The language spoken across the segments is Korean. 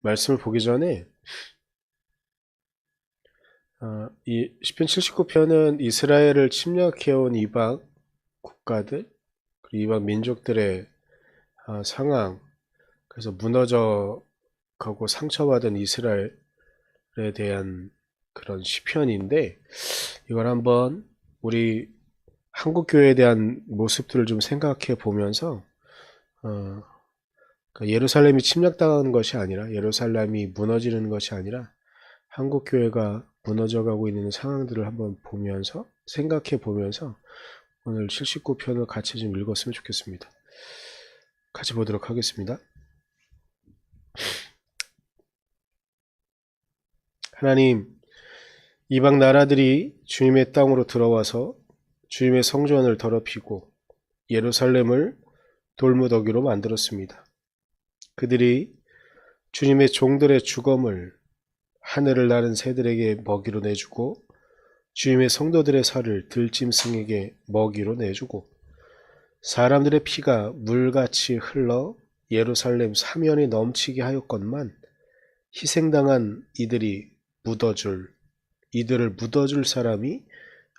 말씀을 보기 전에 어, 이 시편 79편은 이스라엘을 침략해온 이방 국가들 그리고 이방 민족들의 어, 상황 그래서 무너져 가고 상처받은 이스라엘에 대한 그런 시편인데 이걸 한번 우리 한국 교회에 대한 모습들을 좀 생각해 보면서 어, 그러니까 예루살렘이 침략당하는 것이 아니라 예루살렘이 무너지는 것이 아니라 한국 교회가 무너져가고 있는 상황들을 한번 보면서 생각해 보면서 오늘 79편을 같이 좀 읽었으면 좋겠습니다. 같이 보도록 하겠습니다. 하나님, 이방 나라들이 주님의 땅으로 들어와서 주님의 성전을 더럽히고 예루살렘을 돌무더기로 만들었습니다. 그들이 주님의 종들의 죽음을 하늘을 나는 새들에게 먹이로 내주고 주님의 성도들의 살을 들짐승에게 먹이로 내주고 사람들의 피가 물같이 흘러 예루살렘 사면에 넘치게 하였건만 희생당한 이들이 묻어줄 이들을 묻어줄 사람이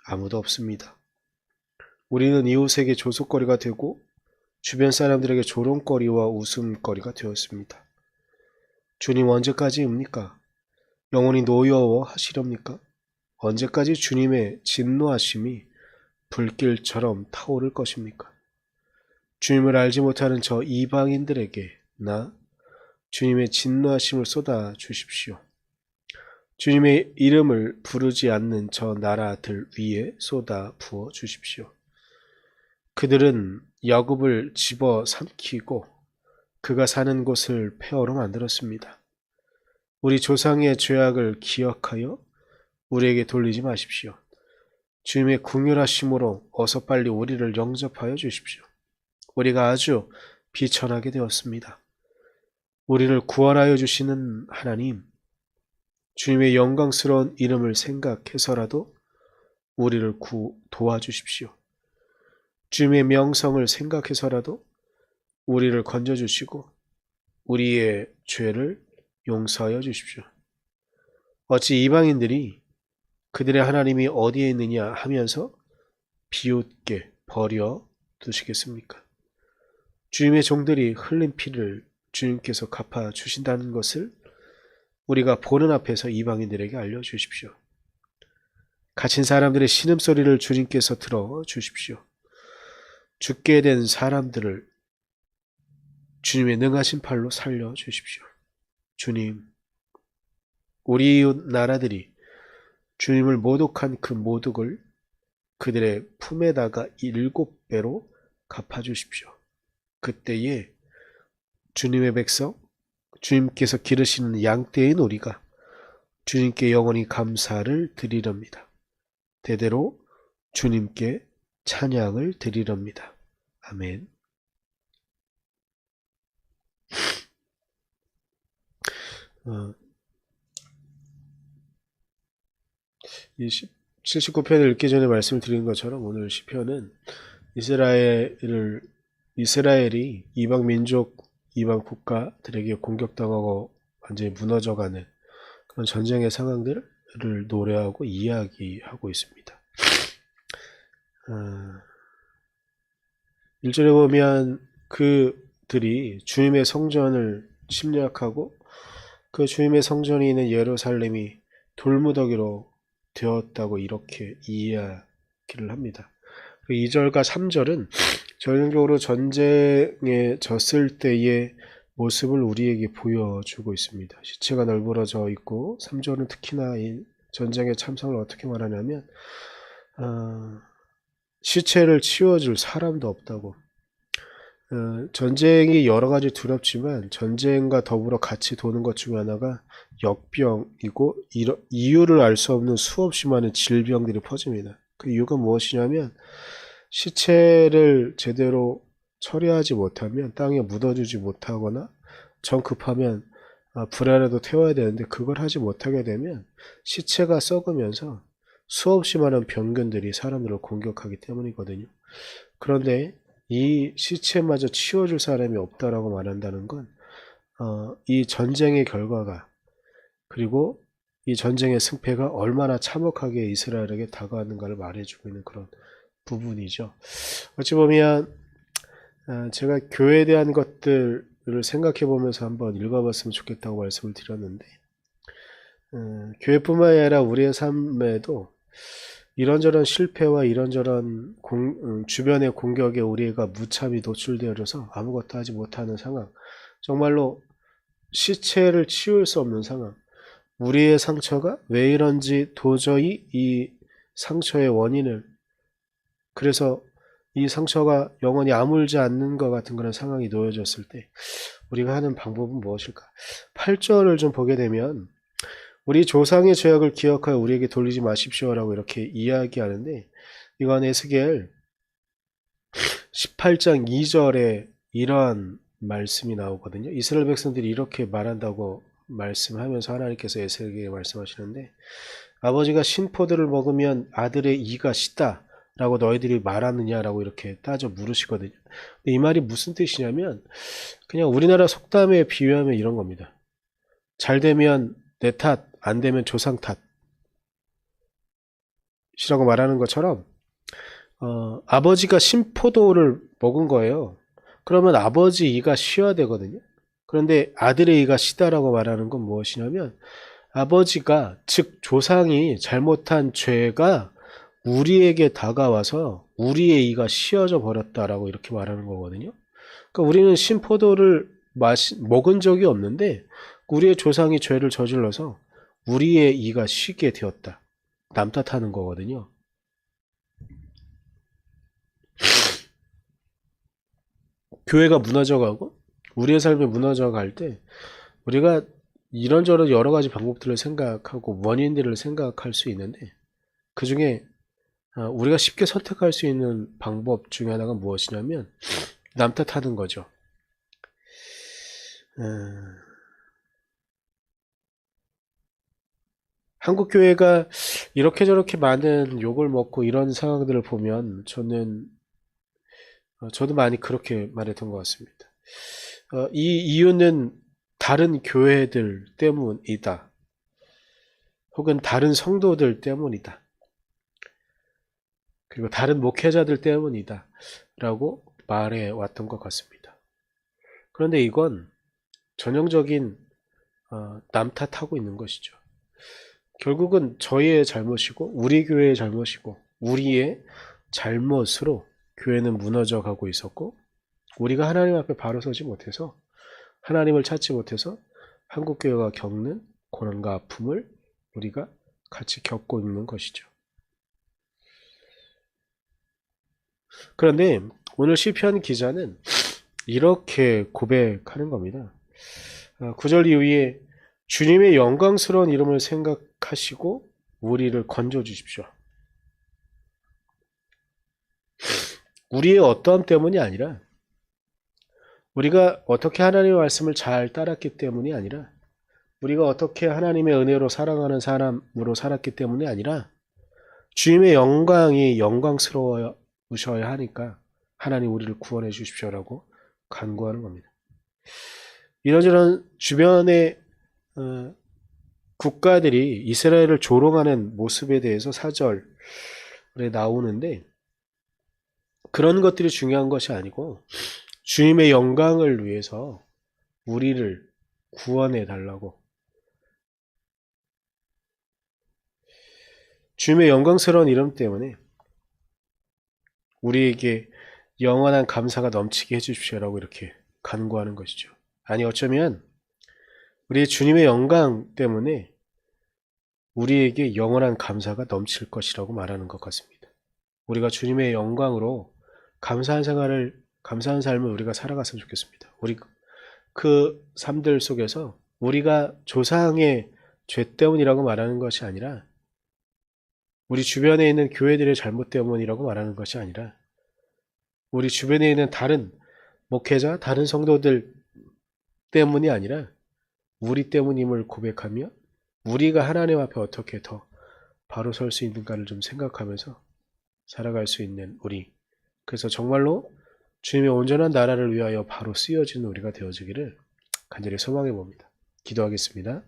아무도 없습니다. 우리는 이웃에게 조속거리가 되고 주변 사람들에게 조롱거리와 웃음거리가 되었습니다. 주님 언제까지입니까? 영원히 노여워 하시렵니까? 언제까지 주님의 진노하심이 불길처럼 타오를 것입니까? 주님을 알지 못하는 저 이방인들에게 나 주님의 진노하심을 쏟아 주십시오. 주님의 이름을 부르지 않는 저 나라들 위에 쏟아 부어 주십시오. 그들은 야곱을 집어 삼키고 그가 사는 곳을 폐허로 만들었습니다. 우리 조상의 죄악을 기억하여 우리에게 돌리지 마십시오. 주님의 궁휼하심으로 어서 빨리 우리를 영접하여 주십시오. 우리가 아주 비천하게 되었습니다. 우리를 구원하여 주시는 하나님, 주님의 영광스러운 이름을 생각해서라도 우리를 구, 도와주십시오. 주님의 명성을 생각해서라도 우리를 건져주시고 우리의 죄를 용서하여 주십시오. 어찌 이방인들이 그들의 하나님이 어디에 있느냐 하면서 비웃게 버려 두시겠습니까? 주님의 종들이 흘린 피를 주님께서 갚아 주신다는 것을 우리가 보는 앞에서 이방인들에게 알려 주십시오. 갇힌 사람들의 신음소리를 주님께서 들어 주십시오. 죽게 된 사람들을 주님의 능하신 팔로 살려 주십시오. 주님, 우리 나라들이 주님을 모독한 그 모독을 그들의 품에다가 일곱 배로 갚아 주십시오. 그때에 주님의 백성, 주님께서 기르시는 양떼인 우리가 주님께 영원히 감사를 드리렵니다. 대대로 주님께 찬양을 드리렵니다. 아멘. 어, 이 79편을 읽기 전에 말씀을 드린 것처럼 오늘 시편은 이스라엘을 이스라엘이 이방 민족, 이방 국가들에게 공격당하고 완전히 무너져가는 그런 전쟁의 상황들을 노래하고 이야기하고 있습니다. 어, 1절에 보면 그들이 주님의 성전을 침략하고 그 주님의 성전이 있는 예루살렘이 돌무더기로 되었다고 이렇게 이야기를 합니다. 2절과 3절은 전형적으로 전쟁에 졌을 때의 모습을 우리에게 보여주고 있습니다. 시체가 널브러져 있고 3절은 특히나 이 전쟁의 참상을 어떻게 말하냐면 어, 시체를 치워줄 사람도 없다고 어, 전쟁이 여러 가지 두렵지만 전쟁과 더불어 같이 도는 것 중에 하나가 역병이고 이유를 알 수 없는 수없이 많은 질병들이 퍼집니다. 그 이유가 무엇이냐면 시체를 제대로 처리하지 못하면 땅에 묻어주지 못하거나 정 급하면 아, 불안해도 태워야 되는데 그걸 하지 못하게 되면 시체가 썩으면서 수없이 많은 병균들이 사람들을 공격하기 때문이거든요. 그런데 이 시체마저 치워줄 사람이 없다라고 말한다는 건 어, 이 전쟁의 결과가 그리고 이 전쟁의 승패가 얼마나 참혹하게 이스라엘에게 다가왔는가를 말해주고 있는 그런 부분이죠. 어찌 보면 아, 제가 교회에 대한 것들을 생각해 보면서 한번 읽어봤으면 좋겠다고 말씀을 드렸는데 음, 교회뿐만 아니라 우리의 삶에도 이런저런 실패와 이런저런 공- 음, 주변의 공격에 우리가 무참히 노출되어져서 아무것도 하지 못하는 상황 정말로 시체를 치울 수 없는 상황 우리의 상처가 왜 이런지 도저히 이 상처의 원인을 그래서 이 상처가 영원히 아물지 않는 것 같은 그런 상황이 놓여졌을 때 우리가 하는 방법은 무엇일까? 8절을 좀 보게 되면 우리 조상의 죄악을 기억하여 우리에게 돌리지 마십시오라고 이렇게 이야기하는데 이건 에스겔 18장 2절에 이러한 말씀이 나오거든요. 이스라엘 백성들이 이렇게 말한다고 말씀하면서 하나님께서 에스겔에게 말씀하시는데 아버지가 신포들을 먹으면 아들의 이가 시다 라고 너희들이 말하느냐라고 이렇게 따져 물으시거든요. 이 말이 무슨 뜻이냐면 그냥 우리나라 속담에 비유하면 이런 겁니다. 잘 되면 내 탓, 안 되면 조상 탓이라고 말하는 것처럼 어, 아버지가 신포도를 먹은 거예요. 그러면 아버지 이가 쉬어야 되거든요. 그런데 아들의 이가 시다라고 말하는 건 무엇이냐면 아버지가 즉 조상이 잘못한 죄가 우리에게 다가와서 우리의 이가 씌어져 버렸다라고 이렇게 말하는 거거든요. 그러니까 우리는 신포도를 마시, 먹은 적이 없는데 우리의 조상이 죄를 저질러서 우리의 이가 쉬게 되었다. 남 탓하는 거거든요. 교회가 무너져가고 우리의 삶이 무너져갈 때 우리가 이런저런 여러 가지 방법들을 생각하고 원인들을 생각할 수 있는데 그 중에 어, 우리가 쉽게 선택할 수 있는 방법 중에 하나가 무엇이냐면 남 탓하는 거죠. 음, 한국 교회가 이렇게 저렇게 많은 욕을 먹고 이런 상황들을 보면 저는 어, 저도 많이 그렇게 말했던 것 같습니다. 어, 이 이유는 다른 교회들 때문이다. 혹은 다른 성도들 때문이다. 그리고 다른 목회자들 때문이다. 라고 말해 왔던 것 같습니다. 그런데 이건 전형적인 어, 남 탓하고 있는 것이죠. 결국은 저희의 잘못이고 우리 교회의 잘못이고 우리의 잘못으로 교회는 무너져 가고 있었고 우리가 하나님 앞에 바로 서지 못해서 하나님을 찾지 못해서 한국 교회가 겪는 고난과 아픔을 우리가 같이 겪고 있는 것이죠. 그런데 오늘 시편 기자는 이렇게 고백하는 겁니다. 9절 이후에 주님의 영광스러운 이름을 생각 하시고 우리를 건져 주십시오. 우리의 어떠함 때문이 아니라 우리가 어떻게 하나님의 말씀을 잘 따랐기 때문이 아니라 우리가 어떻게 하나님의 은혜로 사랑하는 사람으로 살았기 때문이 아니라 주님의 영광이 영광스러우셔야 하니까 하나님 우리를 구원해 주십시오라고 간구하는 겁니다. 이런저런 주변의 어, 국가들이 이스라엘을 조롱하는 모습에 대해서 사절에 나오는데 그런 것들이 중요한 것이 아니고 주님의 영광을 위해서 우리를 구원해 달라고 주님의 영광스러운 이름 때문에 우리에게 영원한 감사가 넘치게 해주십시오라고 이렇게 간구하는 것이죠. 아니 어쩌면 우리 주님의 영광 때문에 우리에게 영원한 감사가 넘칠 것이라고 말하는 것 같습니다. 우리가 주님의 영광으로 감사한 생활을 감사한 삶을 우리가 살아갔으면 좋겠습니다. 우리 그 삶들 속에서 우리가 조상의 죄 때문이라고 말하는 것이 아니라 우리 주변에 있는 교회들의 잘못 때문이라고 말하는 것이 아니라 우리 주변에 있는 다른 목회자, 다른 성도들 때문이 아니라 우리 때문임을 고백하며 우리가 하나님 앞에 어떻게 더 바로 설 수 있는가를 좀 생각하면서 살아갈 수 있는 우리. 그래서 정말로 주님의 온전한 나라를 위하여 바로 쓰여지는 우리가 되어지기를 간절히 소망해 봅니다. 기도하겠습니다.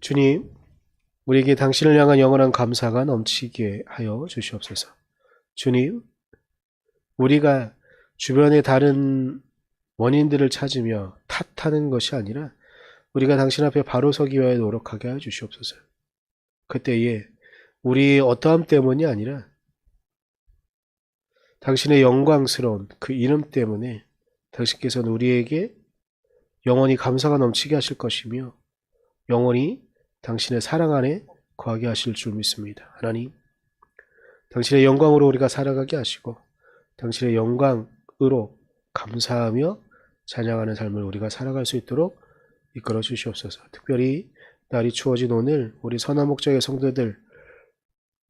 주님, 우리에게 당신을 향한 영원한 감사가 넘치게 하여 주시옵소서. 주님, 우리가 주변의 다른 원인들을 찾으며 탓하는 것이 아니라 우리가 당신 앞에 바로 서기 위하여 노력하게 하여 주시옵소서. 그때에 우리의 어떠함 때문이 아니라 당신의 영광스러운 그 이름 때문에 당신께서는 우리에게 영원히 감사가 넘치게 하실 것이며 영원히 당신의 사랑 안에 거하게 하실 줄 믿습니다. 하나님, 당신의 영광으로 우리가 살아가게 하시고 당신의 영광으로 감사하며 찬양하는 삶을 우리가 살아갈 수 있도록 이끌어 주시옵소서. 특별히 날이 추워진 오늘 우리 선한 목적의 성도들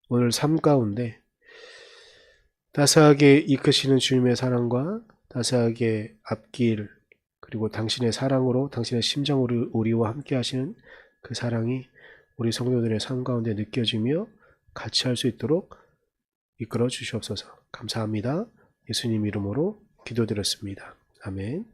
오늘 삶 가운데 따스하게 이끄시는 주님의 사랑과 따스하게 앞길 그리고 당신의 사랑으로 당신의 심정으로 우리와 함께 하시는 그 사랑이 우리 성도들의 삶 가운데 느껴지며 같이 할 수 있도록 이끌어 주시옵소서. 감사합니다. 예수님 이름으로 기도드렸습니다. 아멘.